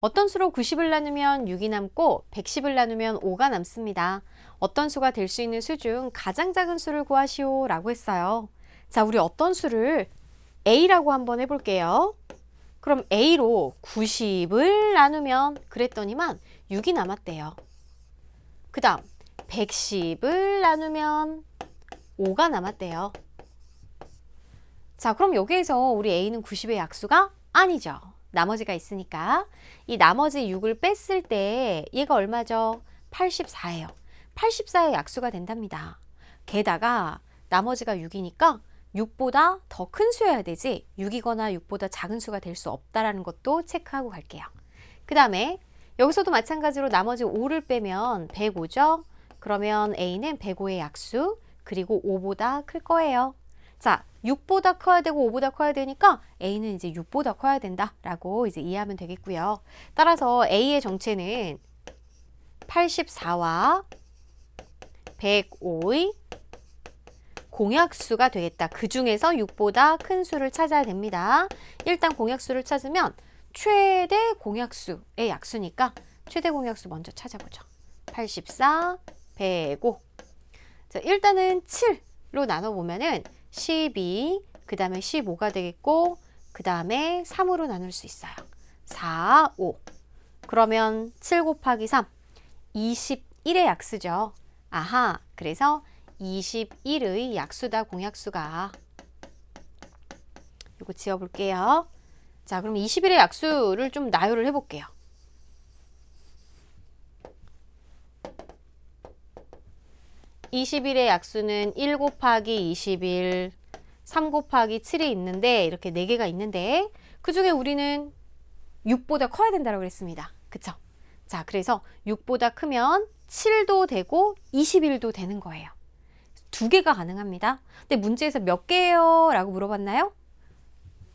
어떤 수로 90을 나누면 6이 남고 110을 나누면 5가 남습니다. 어떤 수가 될 수 있는 수 중 가장 작은 수를 구하시오 라고 했어요. 자, 우리 어떤 수를 A라고 한번 해볼게요. 그럼 A로 90을 나누면 그랬더니만 6이 남았대요. 그 다음 110을 나누면 5가 남았대요. 자, 그럼 여기에서 우리 A는 90의 약수가 아니죠. 나머지가 있으니까. 이 나머지 6을 뺐을 때 얘가 얼마죠? 84예요. 84의 약수가 된답니다. 게다가 나머지가 6이니까 6보다 더 큰 수여야 되지 6이거나 6보다 작은 수가 될 수 없다라는 것도 체크하고 갈게요. 그 다음에 여기서도 마찬가지로 나머지 5를 빼면 105죠? 그러면 A는 105의 약수 그리고 5보다 클 거예요. 자, 6보다 커야 되고 5보다 커야 되니까 A는 이제 6보다 커야 된다라고 이제 이해하면 되겠고요. 따라서 A의 정체는 84와 105의 공약수가 되겠다. 그 중에서 6보다 큰 수를 찾아야 됩니다. 일단 공약수를 찾으면 최대 공약수의 약수니까 최대 공약수 먼저 찾아보죠. 84, 105. 자, 일단은 7로 나눠보면은 12, 그 다음에 15가 되겠고, 그 다음에 3으로 나눌 수 있어요. 4, 5. 그러면 7 곱하기 3, 21의 약수죠. 아하, 그래서 21의 약수다, 공약수가. 이거 지워볼게요. 자, 그럼 21의 약수를 좀 나열을 해볼게요. (21의) 약수는 (1 곱하기 21) (3 곱하기 7이) 있는데 이렇게 네 개가 있는데 그 중에 우리는 6보다 커야 된다고 그랬습니다. 그쵸? 자 그래서 6보다 크면 7도 되고 21도 되는 거예요. 두 개가 가능합니다. 근데 문제에서 몇 개예요? 라고 물어봤나요?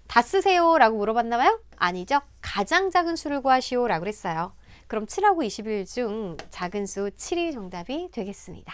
다 쓰세요? 라고 물어봤나봐요? 아니죠. 가장 작은 수를 구하시오 라고 그랬어요. 그럼 7하고 21 중 작은 수 7이 정답이 되겠습니다